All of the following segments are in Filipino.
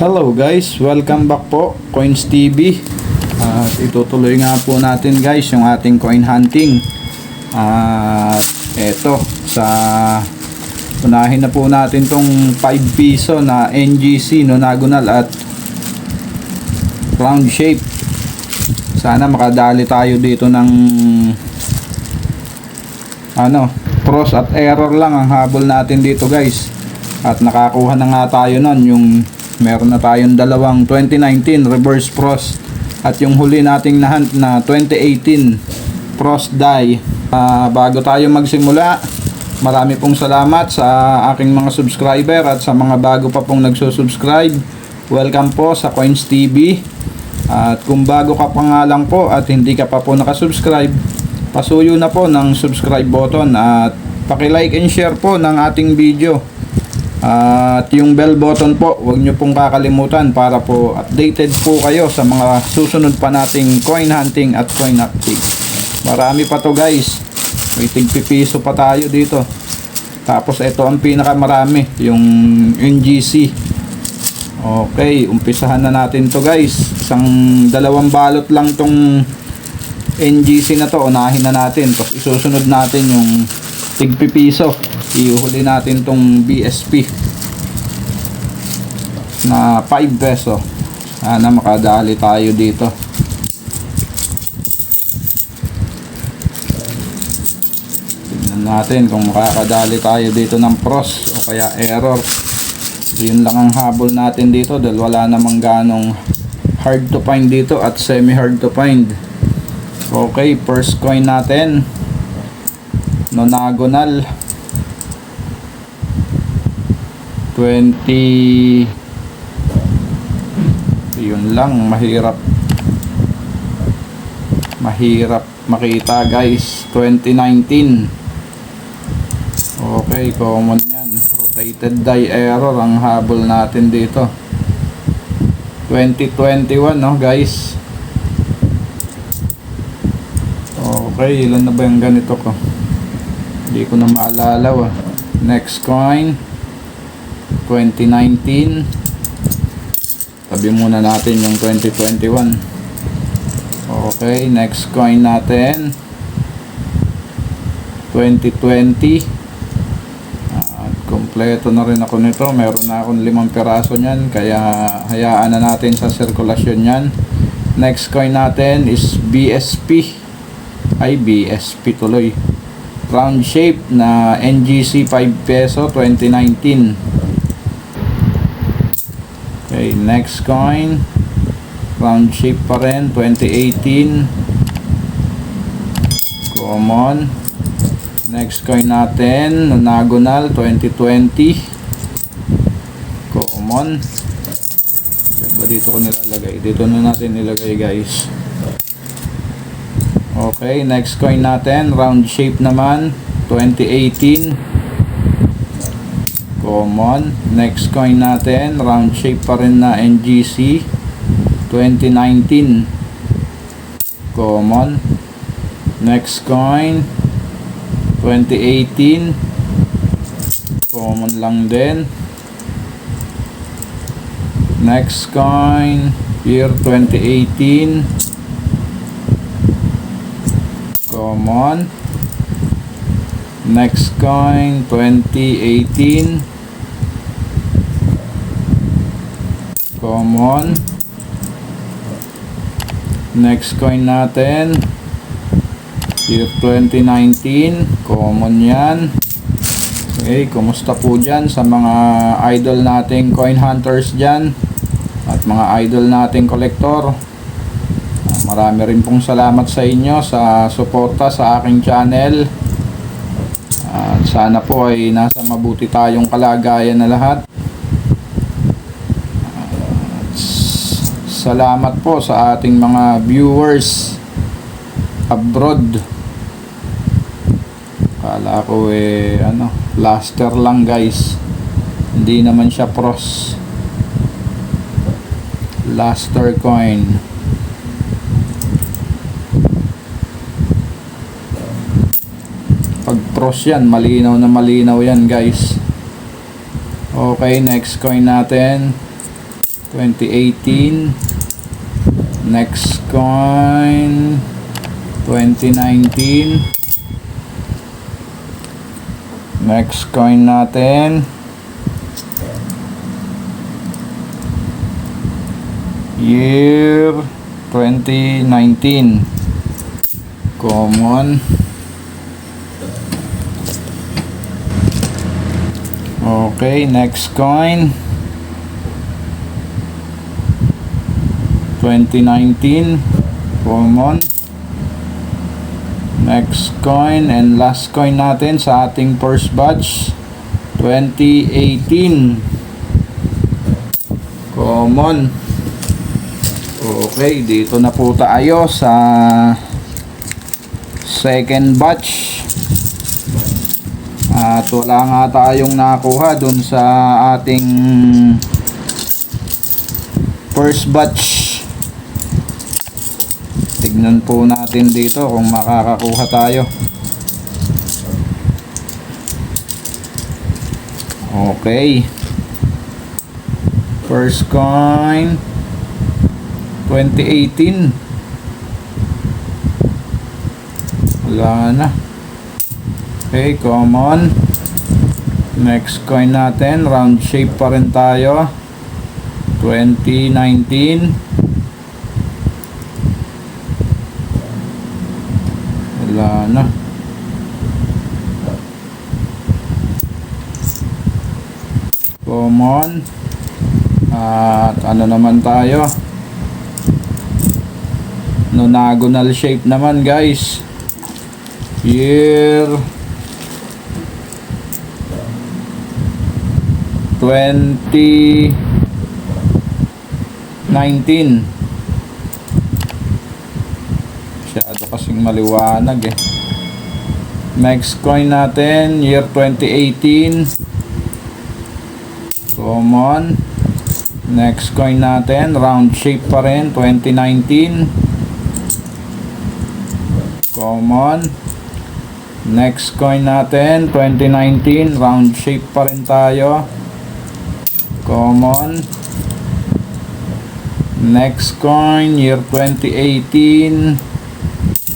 Hello guys, welcome back po Coins TV At itutuloy nga po natin guys yung ating coin hunting. At eto sa unahin na po natin tong 5 piso na NGC Nonagonal at round shape. Sana makadali tayo dito ng ano, pros at error lang ang habol natin dito guys. At nakakuha na nga tayo nun yung meron na tayong dalawang 2019 reverse frost. At yung huli nating nahunt na 2018 frost die. Ah, bago tayo magsimula marami pong salamat sa aking mga subscriber at sa mga bago pa pong nagsusubscribe. Welcome po sa Coins TV at kung bago ka pa nga lang po at hindi ka pa po nakasubscribe pasuyo na po ng subscribe button at paki-like and share po ng ating video at yung bell button po, huwag nyo pong kakalimutan para po updated po kayo sa mga susunod pa nating coin hunting at coin acting. Marami pa to guys. May tigpipiso pa tayo dito. Tapos ito ang pinakamarami, yung NGC. Okay, umpisahan na natin to guys. Isang dalawang balot lang tong NGC na to, unahin na natin. Tapos isusunod natin yung tigpipiso. Ihuli natin tong BSP na 5 peso. Sana makadali tayo dito. Tingnan natin kung makakadali tayo dito ng pros o kaya error. Yun lang ang habol natin dito dahil wala namang ganong hard to find dito at semi hard to find. Okay, first coin natin. Nonagonal. 20 yun lang mahirap. Mahirap makita guys. 2019 okay common yan. Rotated die error ang habol natin dito. 2021 no guys? Okay ilan na ba yung ganito ko? Hindi ko na maalala ah. next coin 2019 tabi muna natin yung 2021 okay next coin natin. 2020 at kompleto na rin ako nito. Meron na akong limang piraso nyan kaya hayaan na natin sa sirkulasyon nyan next coin natin is BSP ay BSP tuloy. Round shape na NGC 5 peso 2019 Okay, next coin. Round shape pa rin, 2018. Common. Next coin natin, Nonagonal, 2020. Common. Ba dito ko nilalagay? Dito na natin nilagay guys. Okay, next coin natin, round shape naman, 2018 common. Next coin natin round shape pa rin na NGC 2019 common. Next coin 2018 common lang din. Next coin year 2018 common. Next coin 2018 common. Next coin natin. Year 2019 common yan. Okay kumusta po dyan sa mga idol nating coin hunters dyan? At mga idol nating collector marami rin pong salamat sa inyo sa suporta sa aking channel. At sana po ay nasa mabuti tayong kalagayan na lahat Salamat po sa ating mga viewers abroad. Kala ko eh ano, laster lang guys. Hindi naman siya pros. Laster coin. Pag pros yan, malinaw na malinaw yan guys. Okay, next coin natin. 2018 next coin 2019 next coin natin. Year 2019 common okay next coin 2019 common next coin and last coin natin sa ating first batch 2018 common okay dito na po tayo sa second batch. At wala nga tayong nakuha dun sa ating first batch tignan po natin dito kung makakakuha tayo. Okay. First coin 2018 wala na. Okay common next coin natin round shape pa rin tayo. 2019 wala na common at ano naman tayo? Nonagonal shape naman guys. Year 2019 Masyado kasing maliwanag eh. Next coin natin, year 2018. Common. Next coin natin, round shape pa rin, 2019. Common. Next coin natin, 2019, round shape pa rin tayo. Common. Next coin, year 2018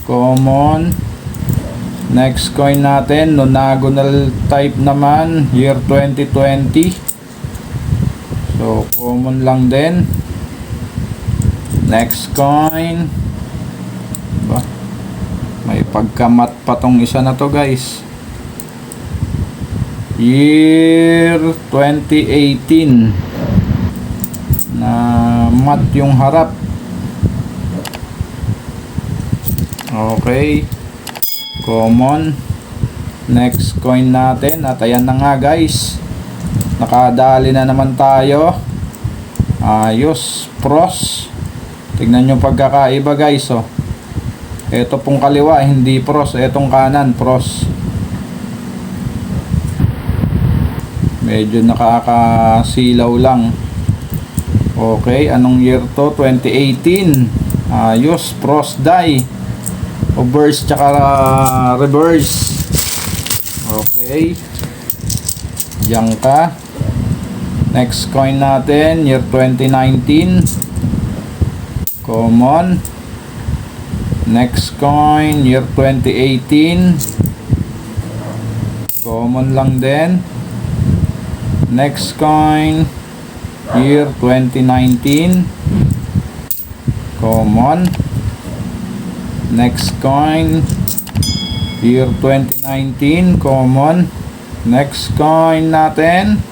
common next coin natin nonagonal type naman year 2020 so common lang din. Next coin. Ba? May pagkamat pa tong isa na to guys. Year 2018 na mat yung harap. Okay. Common. Next coin natin. At ayan na nga guys. Nakadali na naman tayo. Ayos. Pros. Tignan nyo pagkakaiba guys. Oh. Ito pong kaliwa. Hindi pros. Itong kanan. Pros. Medyo nakakasilaw lang. Okay. Anong year to? 2018. Ayos. Pros die reverse tsaka uh, reverse. Okay. Diyan ka. Next coin natin year 2019 common next coin year 2018 common lang din. Next coin year 2019 common Next coin year 2019 common. Next coin natin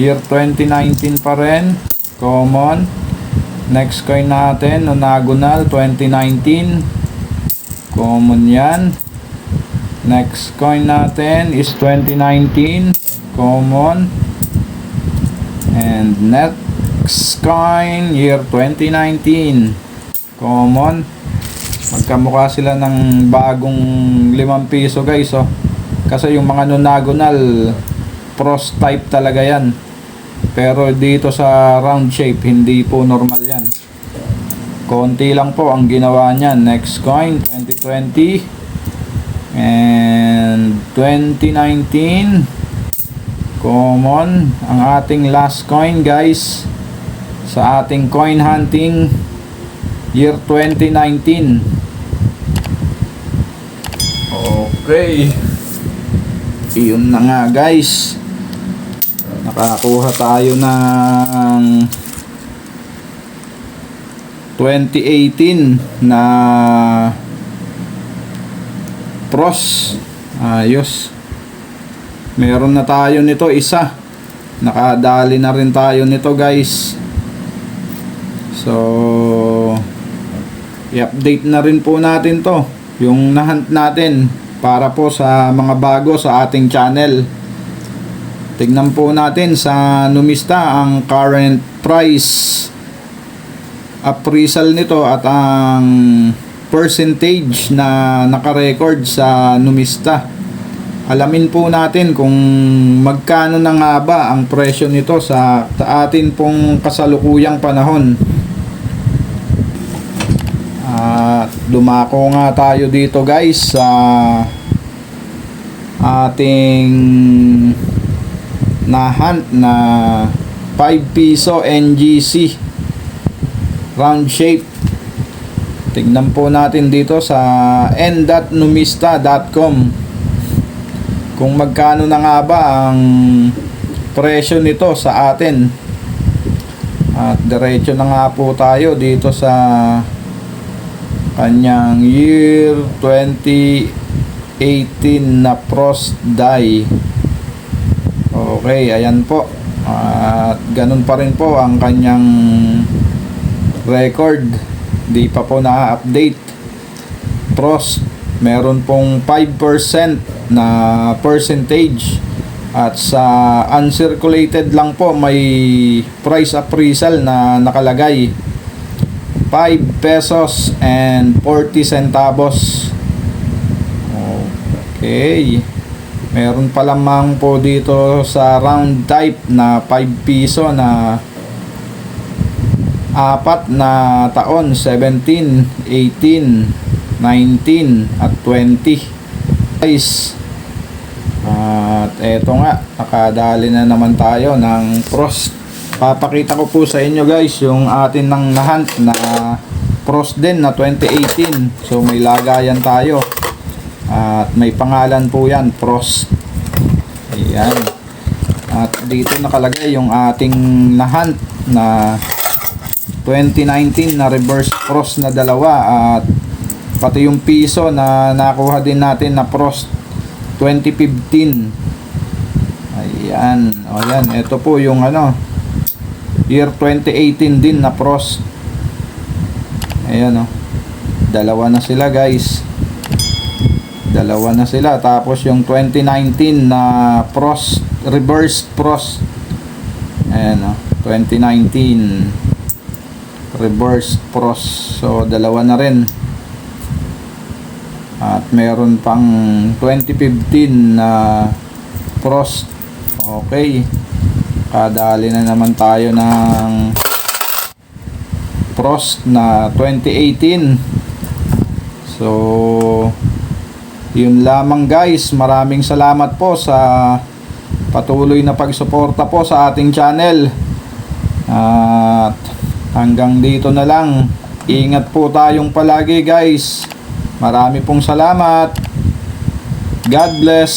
year 2019 pa rin common. Next coin natin nonagonal 2019 common yan. Next coin natin is 2019 common. And next coin year 2019 common magkamukha sila ng bagong 5 piso guys oh. kasi yung mga nonagonal pros type talaga yan. Pero dito sa round shape hindi po normal yan. Konti lang po ang ginawa niyan. Next coin 2020 and 2019 common ang ating last coin guys. Sa ating coin hunting year 2019. Okay. Iyon na nga guys. Nakakuha tayo ng 2018 na pros. Ayos. Meron na tayo nito isa. Nakadali na rin tayo nito guys. So, i-update na rin po natin to. Yung nahunt natin para po sa mga bago sa ating channel. Tignan po natin sa Numista ang current price appraisal nito at ang percentage na nakarecord sa Numista. Alamin po natin kung magkano na nga ba ang presyo nito sa, sa atin pong kasalukuyang panahon. At dumako nga tayo dito guys sa ating nahunt na 5 piso NGC round shape. Tignan po natin dito sa n.numista.com kung magkano na nga ba ang presyo nito sa atin. At diretso na nga po tayo dito sa kanyang year 2018 na Frost Die okay ayan po. At ganun pa rin po ang kanyang record. Di pa po na-update. Frost meron pong 5% na percentage. At sa uncirculated lang po may price appraisal na nakalagay 5 pesos and 40 centavos. Okay. Meron pa lamang po dito sa round type na 5 piso na apat na taon 17, 18, 19 at 20 guys at eto nga nakadali na naman tayo ng frost papakita ko po sa inyo guys yung atin ng nahunt na frost din na 2018 so may lagayan tayo. At may pangalan po yan frost ayan. At dito nakalagay yung ating nahunt na 2019 na reverse frost na dalawa. At pati yung piso na nakuha din natin na frost 2015 ayan. O ito po yung ano year 2018 din na frost ayan o dalawa na sila guys. Dalawa na sila. Tapos yung 2019 na frost reverse frost ayan o 2019 reverse frost so dalawa na rin. At meron pang 2015 na frost okay kadali na naman tayo ng frost na 2018 so yun lamang guys. Maraming salamat po sa patuloy na pagsuporta po sa ating channel. At hanggang dito na lang. Ingat po tayong palagi guys. Marami pong salamat. God bless